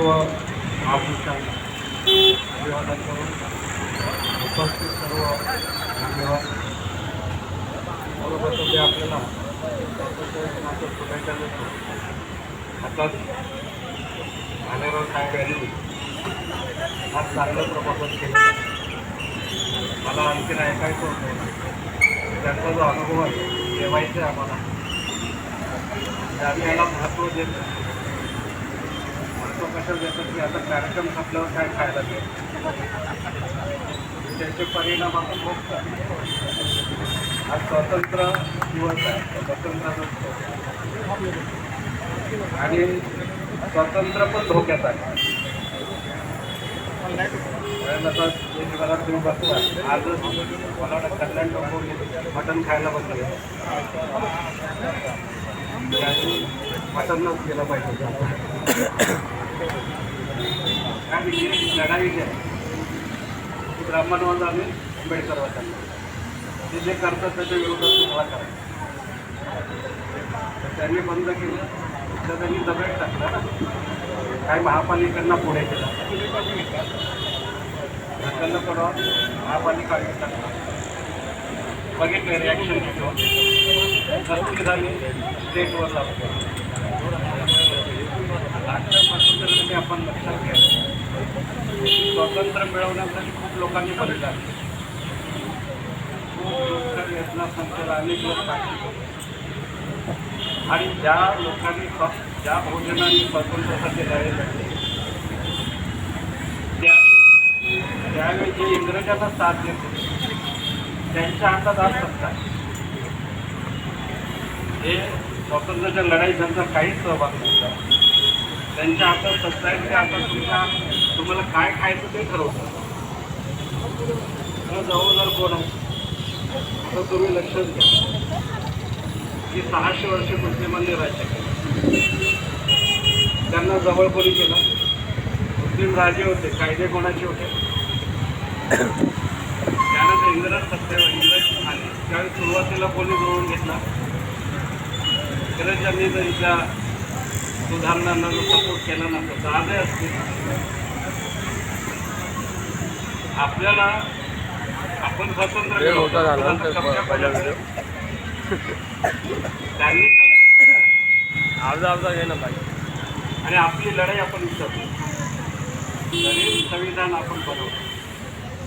सर्व महापुरुषांना अभिवादन करून उपस्थित सर्व धन्यवाद. सर्वप्रथम जे आपल्याला शुभेच्छा देतो हातात भालेराव साहेब यांनी चांगलं प्रबोधन केलं मला आणखीन ऐकायचं होतं. त्यांचा जो अनुभव आहे ठेवायचा आहे आम्हाला आम्ही याला महत्त्व आहे प्रोफेसर कसं देतो की आता कार्यक्रम संपल्यावर काय खायला मिळेल त्याचे परिणाम आपण बघतो. आज स्वातंत्र्य दिवस आहे. स्वातंत्र्याचा आणि स्वातंत्र्य पण धोक्यात आहे. कारण आता तुम्ही मला वाटतं कल्याण लोक मटण खायला बसले. मटनच केलं पाहिजे. काय विषय लढाई जी आहे ती आम्ही आंबेडकरवादांना ते जे करतात त्याच्या विरोधात तुम्हाला करायचं तर त्यांनी बंद केलं तर त्यांनी दबेट टाकला ना काही महापालिकांना पुढे केलं घटना पडवा महापालिका आयुक्त टाकला बघितलं रिॲक्शन घेतो झाली स्टेटवर लागतो आजच्यापासून आपण लक्षात घ्या. स्वातंत्र्य मिळवण्यासाठी खूप लोकांनी बलिदान दिलं. खूप संख्येला अनेक लोक आणि ज्या लोकांनी ज्या बहुजनांनी स्वातंत्र्यासाठी लढे लढले त्या त्यावेळी जे इंग्रजांना साथ देत होते त्यांच्या हातात आज सत्ता हे स्वातंत्र्याच्या लढाईत त्यांचा काहीच सहभाग नव्हता. त्यांच्या हातात सत्ता आहे ते आता तुमच्या तुम्हाला काय खायचं ते ठरवतात तर कोण आहे? तर तुम्ही लक्षात घ्या. की सहाशे वर्ष मुस्लिमांनी राज्य केलं. त्यांना जवळ कोणी केलं? मुस्लिम राजे होते. कायदे कोणाचे होते? त्यानंतर इंग्रज सत्तेवर इंग्रज आले त्यावेळी सुरुवातीला कोणी जुळवून घेतला? इंग्रजांनी जर इथल्या सुधारणांना जर सपोर्ट केला नसता तर आजही असतील आपल्याला आपण स्वतंत्र त्यांनी. अर्धा अर्धा घे ना बाई. आणि आपली लढाई आपण विसरतो. तरी संविधान आपण बनवलं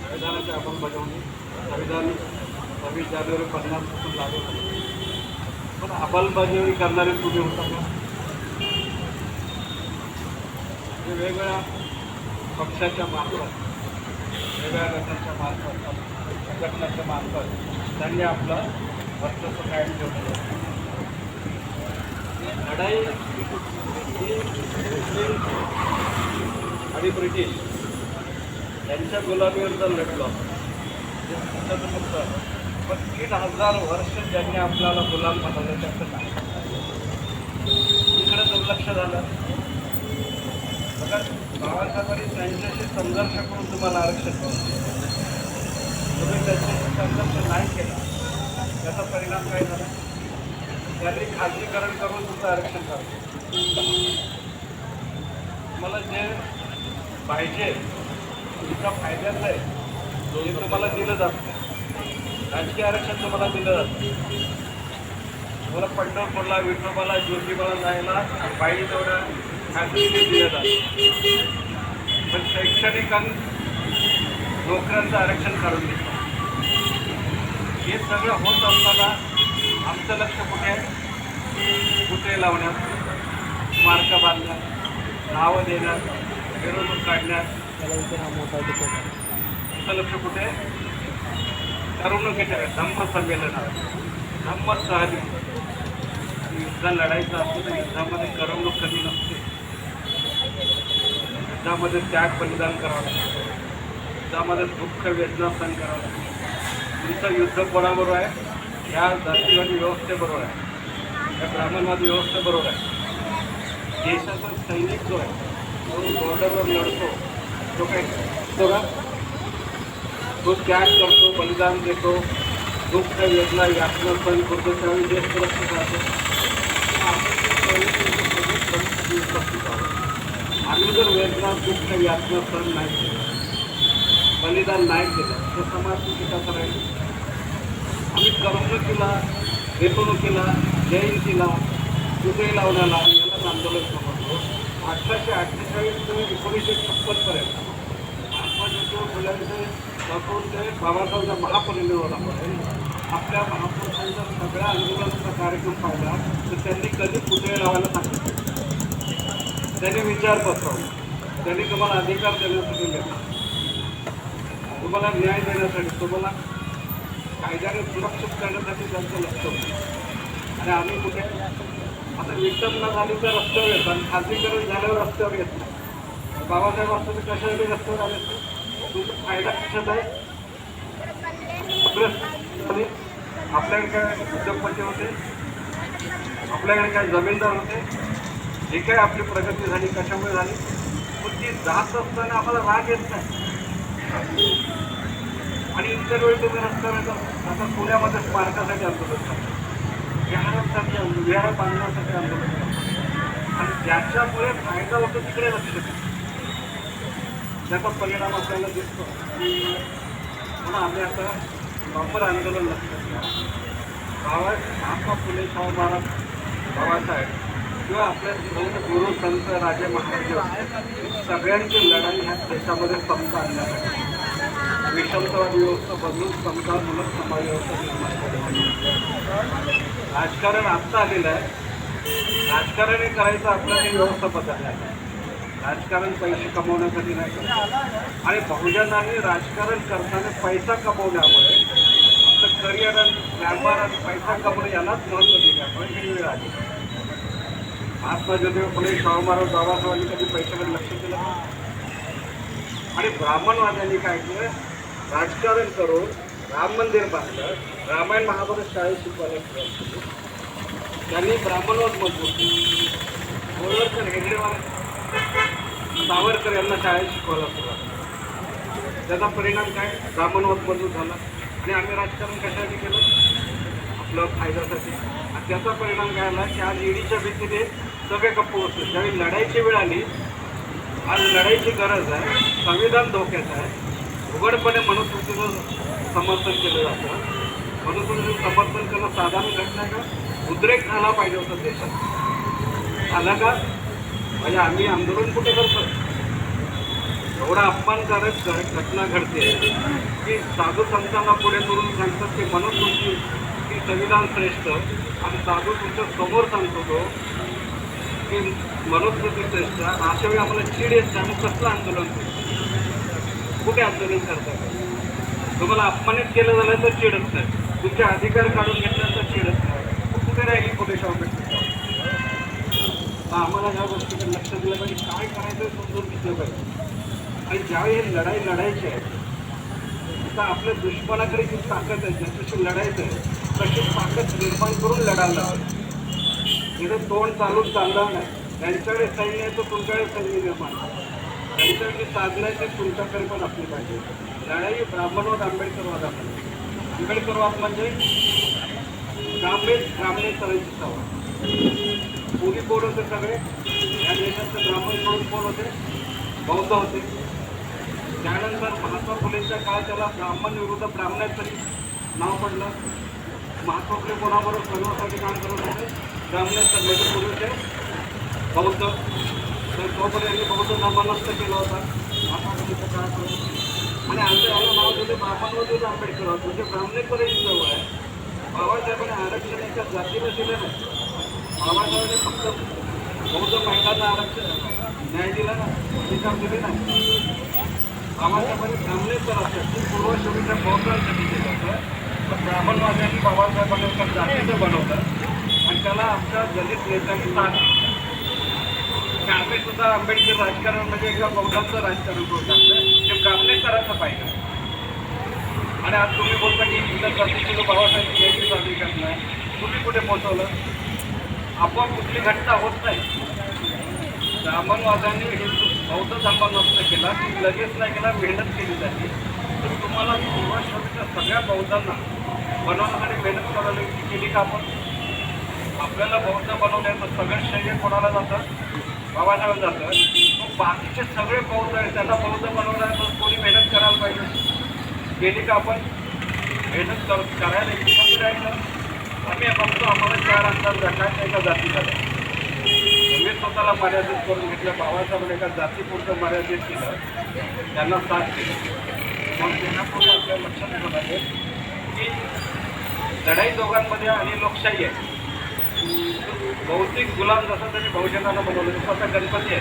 संविधानाची आपण बजावणी संविधान सव्वीस जानेवारी पन्नासपासून लागू झालं. पण अंमलबजावणी करणारे तुम्ही होता का म्हणजे म्हणजे वेगवेगळ्या पक्षाच्या मार्फत वेगवेगळ्या गटाच्या मार्फत संघटनाच्या मार्फत त्यांनी आपलं वर्चस्व कायम ठेवलं. लढाई ही मुस्लिम आणि ब्रिटिश यांच्या गुलाबीवर जर लढलो आपण त्याचं पण तीन हजार वर्ष ज्यांनी आपल्याला गुलाम बनवलं त्याचं काय इकडे दुर्लक्ष झालं. बाबासाहेबांनी त्यांच्याशी संघर्ष करून तुम्हाला आरक्षण तुम्ही त्यांच्याशी संघर्ष नाही केला. त्याचा परिणाम काय झाला? त्यांनी खाजगीकरण करून तुमचं आरक्षण काढलं. तुम्हाला जे पाहिजे तुमच्या फायद्याचं आहे ते तुम्हाला दिलं जात नाही. राजकीय आरक्षण तुम्हाला दिलं जातं तुम्हाला पंढरपूरला विठोबाला ज्योतिबाला जायला पाहिजे तेवढ्या खाजगी दिल्या जातात पण शैक्षणिक आणि नोकऱ्यांचं आरक्षण काढून घेतात हे सगळं होत असताना आमचं लक्ष कुठे आहे? कुठे लावण्यात? मार्क बांधण्यात नावं देण्यात मिरवणूक काढण्यात. आमचं लक्ष कुठे करमणुकीच्या धम्म संमेलनात धम्म सहली. युद्ध लढायचं असतं तर युद्धामध्ये करमणूक कमी नसते. त्यामध्ये त्याग बलिदान करावं लागतं. त्यामध्ये दुःख वेदना सहन करावं लागतं. तुमचं युद्ध कोणाबरोबर आहे? ह्या जातीवादी व्यवस्थेबरोबर आहे. या ब्राह्मणवादी व्यवस्थेबरोबर आहे. देशाचा सैनिक जो आहे तो बॉर्डरवर लढतो. तो काय तो का? तो त्याग करतो बलिदान देतो. दुःख वेदना यातना सहन करतो. त्यावेळी देश सुरक्षित राहतो. आपण सैनिक उपस्थित आहोत. आम्ही जर वेदना दुःख यातना सण नाही केलं बलिदान नाही केलं तर समाज चुकीचा करायला आम्ही करमणुकीला वेतणुकीला जयंतीला पुतळे लावण्याला यालाच आंदोलन समजलो अठराशे अठ्ठेचाळीस ते एकोणीसशे छप्पनपर्यंत महात्मा ज्योतिबा फुल्यांचे डॉक्टर बाबासाहेबांच्या महापरिनिर्वाणामुळे आपल्या महापुरुषांच्या सगळ्या आंदोलनाचा कार्यक्रम पाहिला तर त्यांनी कधी पुतळे लावायला सांगितलं? त्यांनी विचार पसरवला त्यांनी तुम्हाला अधिकार देण्यासाठी घेतला तुम्हाला न्याय देण्यासाठी तुम्हाला कायद्याने सुरक्षित करण्यासाठी त्यांचं लक्ष होतं. आणि आम्ही कुठे? आता विटंबना झाली तर रस्त्यावर येतात आणि खाजगीकरण झाल्यावर रस्त्यावर येत नाही. बाबासाहेब असतं तर कशासाठी रस्त्यावर आले असते तुमचा फायदा कशात आहे? आपल्याकडे काय उद्योगपती होते? आपल्याकडे काय जमीनदार होते? जे काय आपली प्रगती झाली कशामुळे झाली? पण ती जात असताना आम्हाला राग येत नाही. आणि इतर वेळी तुम्ही रस्त्यावर आता पुण्यामध्ये स्मारकासाठी आंदोलन करतात विहारासाठी विहार बांधण्यासाठी आंदोलन करतात आणि ज्याच्यामुळे फायदा होतो तिकडे लक्ष द्या त्याचा परिणाम आपल्याला दिसतो. म्हणून आम्ही आता प्रॉपर आंदोलन लक्षात घ्या. बाबा महात्मा फुले शाहू महाराज बाबासाहेब किंवा आपले गुरु संत राजे महाराज सगळ्यांची लढाई ह्या देशामध्ये समता आणण्यासाठी विषमतावादी व्यवस्था बदलून समतामूलक समाज व्यवस्था निर्माण करण्यासाठी राजकारण आत्ता आलेलं आहे. राजकारण हे करायचं आपल्याला ही व्यवस्था बदलला आहे. राजकारण पैसे कमवण्यासाठी नाही करत. आणि बहुजनांनी राजकारण करताना पैसा कमवण्यामुळे आपलं करिअर आणि व्यापार आणि पैसा कमवणे यालाच महत्त्व दिल्यामुळे ही वेळ आली महात्मा ज्योतिबा फुले शाहू महाराज बाबासाहेबांनी कधी पैशाकडे लक्ष दिलं आणि ब्राह्मणवाद्यांनी काय केलं? राजकारण करून राम मंदिर बांधलं रामायण महाभारत शाळेत शिकवायला सुरुवात त्यांनी ब्राह्मणवाद मजबूत केलं. गोरवरकर हेगडेवाला सावरकर यांना शाळेत शिकवायला सुरुवात त्याचा परिणाम काय? ब्राह्मणवाद मजबूत झाला. आणि आम्ही राजकारण कशासाठी केलं? आपलं फायद्यासाठी. आणि त्याचा परिणाम काय आला? की आज ईडीच्या भीतीने सगळे गप्प होतो ज्यावेळी लढाईची वेळ आली आज लढाईची गरज आहे संविधान धोक्यात आहे. उघडपणे मनुस्मृतीचं समर्थन केलं जातं. मनुस्मृतीचं समर्थन करणं साधारण घटना आहे का? उद्रेक झाला पाहिजे होता देशात. झाला का? म्हणजे आम्ही आंदोलन कुठे करतो एवढा अपमानकारक घटना घडते. की साधू संतांना पुढे करून सांगतात की मनुस्मृती की संविधान श्रेष्ठ. आणि साधू तुमच्यासमोर सांगतो तो की मनुस्मृती श्रेष्ठ आणि अशा वेळी आम्हाला चीड येत आम्ही मग कसलं आंदोलन कुठे आंदोलन करतात तुम्हाला अपमानित केलं झालं तर चिडत नाही. तुमचे अधिकार काढून घेतलं तर चिडत नाही. कुठे राहिली कुठे आंबेडकर आम्हाला ह्या गोष्टीकडे लक्ष दिलं पाहिजे. काय करायचं समजून घेतलं पाहिजे. आणि ज्यावेळी लढाई लढायची आहे तर आपल्या दुश्मनाकडे जी ताकद आहे ज्याच्याशी लढायचं आहे तशी ताकद निर्माण करून लढायला हवी. तिथं तोंड चालू चालणार नाही. त्यांच्याकडे सैन्य आहे तर तुमच्याकडे सैन्य निर्माण त्यांच्याकडे साधनं आहे ते तुमच्याकडे पण असली पाहिजे. लढाई ब्राह्मणवाद आंबेडकरवादामध्ये आंबेडकरवाद म्हणजे ब्राह्मणे ब्राह्मणे करायची सवय कोणी कोण होते सगळे. या देशाचे ब्राह्मण म्हणून कोण होते? बौद्ध होते. त्यानंतर महात्मा फुलेच्या काळात त्याला ब्राह्मण विरुद्ध ब्राह्मणेतरी नाव पडलं. महात्मा फुले कोणाबरोबर सर्वासाठी काम करत होते? ब्राह्मणेतर म्हणजे पूर्वीचे बौद्ध तर चौपडे यांनी बौद्ध धर्म केला होता. महात्मा काळात आणि आमच्या याला नाव दिले ब्राह्मणवादी आंबेडकर होते. म्हणजे ब्राह्मणेपर्यंत जवळ आहे. बाबासाहेबांनी आरक्षण एका जातीला दिलं नाही. बाबासाहेबांनी फक्त बौद्ध महिलांना आरक्षण न्याय दिला ना अधिकार दिले नाही. बाबासाहेबांनी ब्राह्मणेतर असतात ते शेवटच्या बौद्धांसाठी केलं होतं. पण ब्राह्मणवाद्यांनी बाबासाहेबांना जातीचं बनवलं. त्याला आमच्या दलित नेत्यांनी साथ दिली. सुद्धा आंबेडकर राजकारण म्हणजे एका बौद्धांचं राजकारण करू टाकलं करायचं पाहिजे. आणि आज तुम्ही बोलता की इथल्या जातीची बाबासाहेब जयंती साजरी करणार तुम्ही कुठे पोहोचवलं? आपण कुठली घटना होत नाही. ब्राह्मणवादाने हिंदू बौद्ध धर्म नष्ट केला की लगेच नाही केला मेहनत केली जाते. तर तुम्हाला पूर्वाश्रमीच्या सगळ्या बौद्धांना बनवण्यासाठी मेहनत करायला केली का आपण? आपल्याला बौद्ध बनवण्याचं सगळं श्रेय कोणाला जातं? बाबासाहेब जातं. मग बाकीचे सगळे बौद्ध आहेत त्यांना बौद्ध बनवणार तर कोणी मेहनत करायला पाहिजे? गेली का आपण? मेहनत कर करायला इच्छा राहिलं आम्ही बघतो आम्हाला चार अंदाज भेटायचा एका जातीचा. मी स्वतःला मर्यादित करून घेतलं. बाबासाहेबांनी एका जातीपुरतं मर्यादित केलं. त्यांना साथ केली मग त्यांना पुढे आपल्या लक्षात ठेवलं लागेल की लढाई दोघांमध्ये आणि लोकशाही आहे. बहुतेक गुलाम जसं त्यांनी बहुजनाला बनवलं. तसं आता गणपती आहे.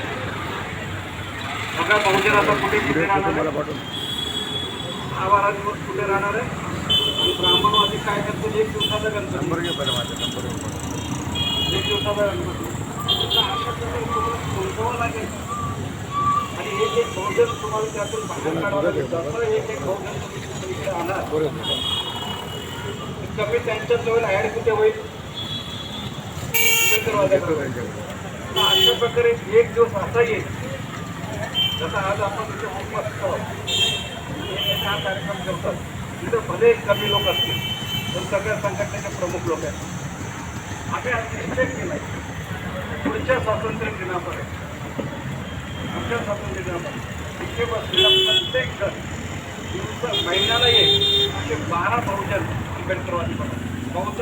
बघा बहुजन आता कुठे कुठे राहणार आहे. दहा बारा दिवस कुठे राहणार आहे? आणि ब्राह्मणवादी काय करतो? एक दिवसाचा गणपती. एक दिवसाचा गणपती. समजावं लागेल. आणि एक एक बहुजन तुम्हाला त्यातून बाहेर काढावं लागेल. जसं एक एक बहुजन तुम्ही आणणार कमी त्यांच्या जवळ ॲड कुठे होईल? अशा प्रकारे एक दिवस असा येईल. जसा आज आपण इथे उपस्थित हा कार्यक्रम करतात. तिथं भले कमी लोक असतील पण सगळ्या संघटनेचे प्रमुख लोक आहेत. आम्ही आज निश्चय केलाय. पुढच्या स्वातंत्र्य दिनापर्यंत आमच्या स्वातंत्र्य दिनापर्यंत इथे बसलेला प्रत्येक जण दिवस महिन्याला येईल असे बारा बहुजन आंबेडकरवादी बनवले बौद्ध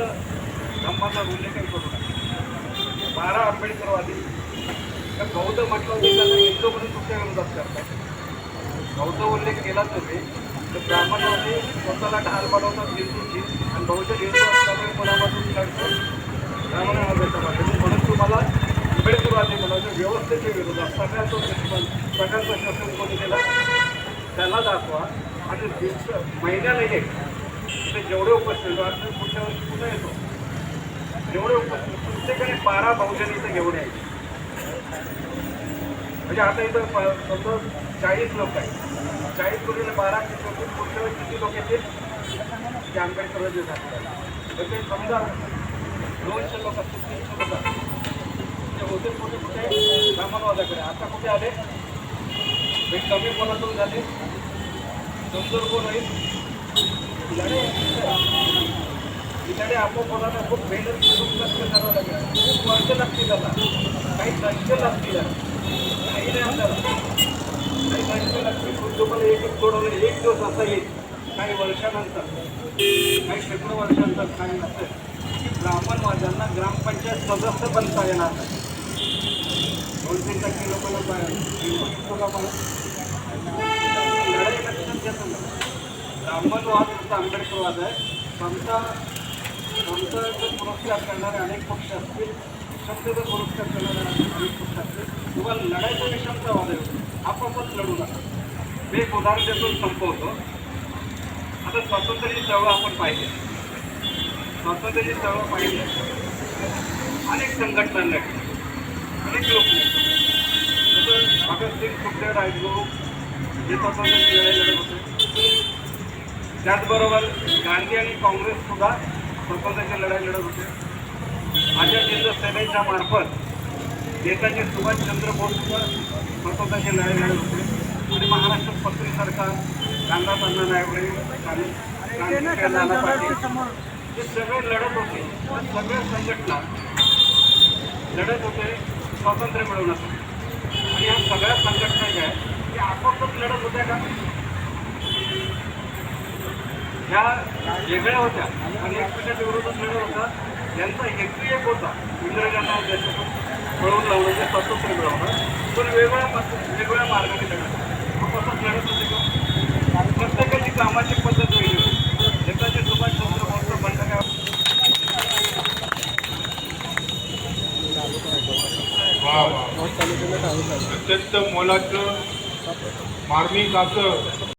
धम्माचा उल्लेखही करू नका. बारा आंबेडकरवादी. तर बौद्ध म्हटलं की त्यांना हिंदू म्हणून तुमच्या विरोधात करतात. बौद्ध उल्लेख केला तुम्ही तर ब्राह्मणवादी स्वतःला ढाल बनवतात हिंदूची आणि बहुजन हिंदू असल्यामुळे कोणापासून लढतो ब्राह्मणवाद्याच्या म्हणून तुम्हाला आंबेडकरवादी म्हणायचं व्यवस्थेच्या विरोधात सगळ्याचं दुश्मन सगळ्यांचं शोषण कोणी केलं? त्याला दाखवा. आणि महिन्याला एक. ते जेवढे उपस्थित राहतात पुढच्या वर्षी पुन्हा येतो. जेवढे प्रत्येकाने बारा बहुजन इथं घेऊन यायचे. म्हणजे आता इथं समजा चाळीस लोक आहेत. चाळीस गुणिले बारा किती पुढच्या वेळेस किती लोक येतील? ते आंबेडकर जे झाले. तर ते समजा दोनशे लोक असतील तीनशे लोक असतील. म्हणजे ते होते कुठे कुठे? ब्राह्मणवादाकडे आता कुठे आले? मी कमी कोणातून झाले? कमजोर कोण होईल त्याने आपोआपला खूप मेहनत खूप कष्ट करावं लागेल. खूप वर्ष लागतील त्याला. काही दशक लागतील काही नाही आपल्याला काही दशक लागतील. खूप तुम्हाला एक एक एक दिवस असा येईल. काही वर्षानंतर. काही शेकडो वर्षानंतर काही नसेल ब्राह्मणवाद्यांना ग्रामपंचायत सदस्य बनता येणार दोन तीन टक्के लोकांना लढाई लक्षात घेतो. ना ब्राह्मणवाद आंबेडकरवाद आहे. समता समताचा पुरस्कार करणारे अनेक पक्ष असतील क्षमतेचा पुरस्कार करणारे अनेक पक्ष असतील किंवा लढायचा आणि वादळ आहे आपापच लढू नका. मी एक उदाहरण देतो संपवतो. आता स्वातंत्र्याची चळवळ आपण पाहिजे स्वातंत्र्याची चळवळ पाहिजे अनेक संघटना लढली. अनेक लोक जसं भगतसिंग सुखदेव राजगुरू जे स्वातंत्र्याची लढाई लढत होते. त्याचबरोबर गांधी आणि काँग्रेस सुद्धा स्वातंत्र्याची लढाई लढत होते? हिंद सेनेच्या मार्फत नेताजी सुभाषचंद्र बोस सुद्धा स्वातंत्र्याची लढाई लढत होते? आणि महाराष्ट्र पत्री सरकार रामदास अण्णा नायवडे नाना पाटील. हे सगळे लढत होते सगळ्या संघटना लढत होते स्वातंत्र्य मिळवण्यासाठी. आणि या सगळ्या संघटना ज्या आहेत त्या आपापच लढत होत्या का? ह्या वेगळ्या होत्या. आणि एकमेकांच्या विरोधात लढत होता. यांचा हेतू एक होता. इंग्रजांना देशातून पळवून लावणं ते स्वातंत्र्य मिळवणं. पण वेगळ्या वेगवेगळ्या मार्गाने लढत आपापच लढत होते का? प्रत्येकाची कामाची पद्धत वेगळी होती. नेताजी सुभाषचंद्र बोसचं म्हणणं काय वा अत्यंत मोलाचं मार्मिक असं